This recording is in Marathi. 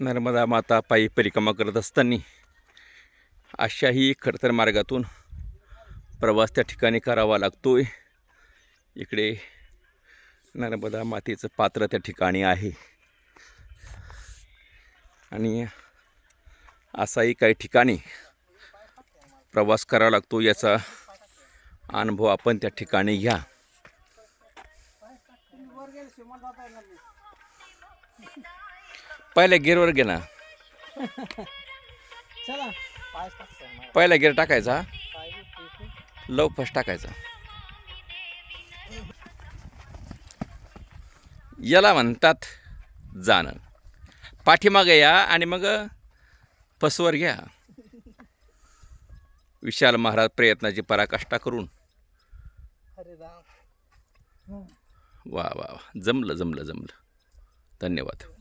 नर्मदा माता पायी परिक्रमा करत असताना अशाही खडतर मार्गातून प्रवास त्या ठिकाणी करावा लागतोय. इकडे नर्मदा मातेचं पात्र त्या ठिकाणी आहे. आणि असाही काही ठिकाणी प्रवास करावा लागतो याचा अनुभव आपण त्या ठिकाणी घ्या. पहिल्या गिअरवर घे ना. चला. टाक पहिला गिअर टाकायचा. लव फर्स्ट टाकायचा. याला म्हणतात जाणं. पाठीमागे या आणि मग फसवर घ्या. विशाल महाराज प्रयत्नाची पराकाष्ठा करून. वा वा वा. जमलं जमलं जमलं. धन्यवाद.